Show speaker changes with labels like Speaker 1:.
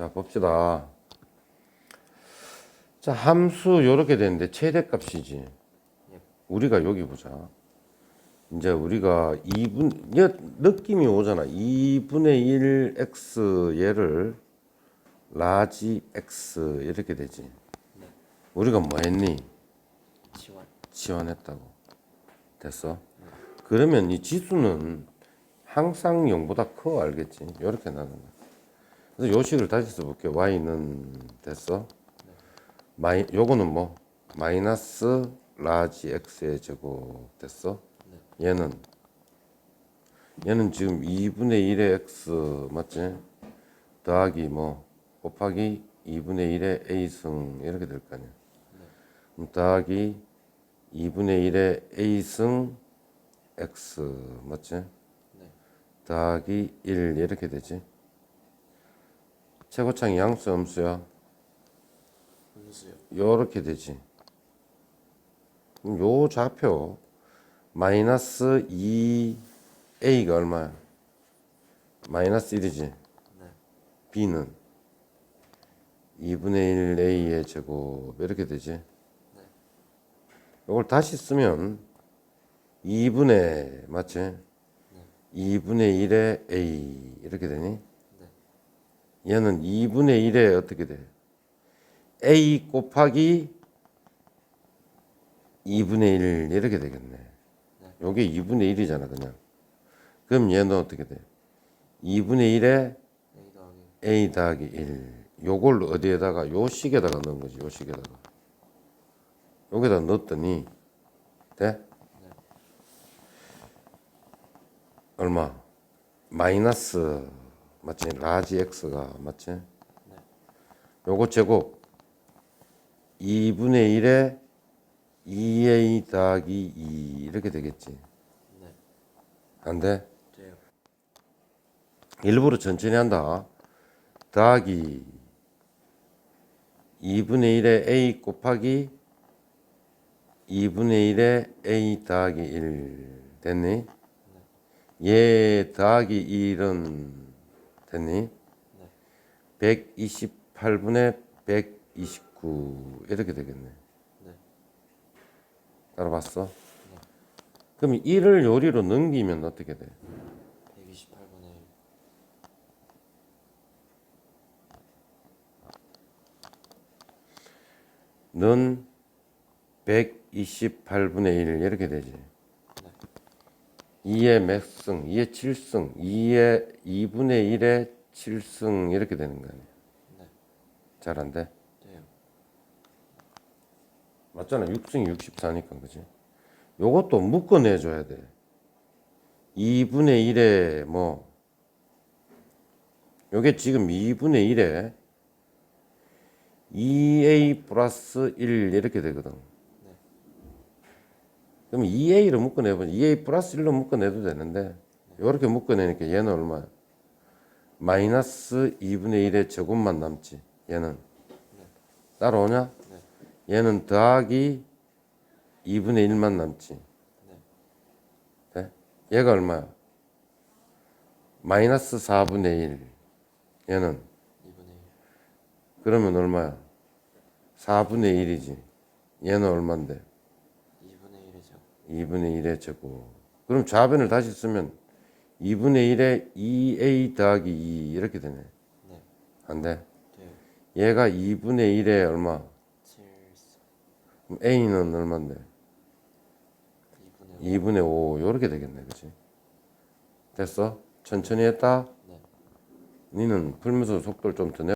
Speaker 1: 자, 봅시다. 자, 함수 요렇게 되는데 최대값이지. 우리가 여기 보자. 이제 우리가 2분 얘 느낌이 오잖아. 2분의 1 x 얘를 라지 x 이렇게 되지. 우리가 뭐 했니?
Speaker 2: 지원
Speaker 1: 지원했다고. 됐어? 그러면 이 지수는 항상 0보다 커 알겠지? 이렇게 나눈다. 그래서 요 식을 다시 써볼게. y는 됐어? 마이 요거는 뭐 마이너스 라지 x의 제곱 됐어? 얘는 얘는 지금 2분의 1의 x 맞지? 더하기 뭐 곱하기 2분의 1의 a승 이렇게 될 거 아니야. 그럼 더하기 2분의 1의 a승 x 맞지? 더하기 1 이렇게 되지. 최고창이 양수 음수야.
Speaker 2: 분수요
Speaker 1: 요렇게 되지. 요 좌표 마이너스 2a가 얼마야? 마이너스 1이지.
Speaker 2: 네
Speaker 1: b는 2분의 1a의 제곱 이렇게 되지. 이걸 다시 쓰면 2분의 맞지? 2분의 1의 a 이렇게 되니? 얘는 2분의 1에 어떻게 돼? a 곱하기 2분의 1 이렇게 되겠네. 요게 2분의 1이잖아 그냥. 그럼 얘는 어떻게 돼? 2분의 1에
Speaker 2: A 더하기
Speaker 1: a 더하기 1 요걸 어디에다가 요 식에다가 넣은 거지 요 식에다가 여기다 넣었더니 돼? 얼마? 마이너스 맞지? 라지 x가 맞지? 요거 제곱 2분의 1에 2a 더하기 2 이렇게 되겠지
Speaker 2: 네
Speaker 1: 안 돼?
Speaker 2: 돼요
Speaker 1: 일부러 천천히 한다. 더하기 2분의 1에 a 곱하기 2분의 1에 a 더하기 1 됐니? 얘 더하기 1은 됐니? 128분의 129 이렇게 되겠네.
Speaker 2: 네
Speaker 1: 따라봤어? 그럼 1을 요리로 넘기면 어떻게 돼?
Speaker 2: 128분의 1
Speaker 1: 는 128분의 1 이렇게 되지. 2의 몇 승? 2의 7승. 2의 2분의 1의 7승 이렇게 되는 거 아니야. 네잘 안 돼?
Speaker 2: 돼요
Speaker 1: 맞잖아. 6승이 64니까 그지? 요것도 묶어내 줘야 돼. 2분의 1에 뭐 요게 지금 2분의 1에 2a 플러스 1 이렇게 되거든. 그럼 2a를 묶어내보면 2a 플러스 1로 묶어내도 되는데 이렇게 묶어내니까 얘는 얼마야? 마이너스 2분의 1의 제곱만 남지. 얘는 따라오냐? 얘는 더하기 2분의 1만 남지. 돼? 얘가 얼마야? 마이너스 4분의 1. 얘는
Speaker 2: 2분의 1
Speaker 1: 그러면 얼마야? 4분의 1이지. 얘는 얼만데?
Speaker 2: 2분의 1이죠
Speaker 1: 2분의 1의 제곱. 그럼 좌변을 다시 쓰면 2분의 1에 2a 더하기 2 이렇게 되네.
Speaker 2: 네
Speaker 1: 안 돼?
Speaker 2: 돼요
Speaker 1: 얘가 2분의 1에 얼마?
Speaker 2: 7
Speaker 1: 그럼 a는 얼만데?
Speaker 2: 2분의 5
Speaker 1: 2분의 5 이렇게 되겠네. 그치? 됐어? 천천히 했다?
Speaker 2: 네
Speaker 1: 니는 풀면서 속도를 좀 더 내.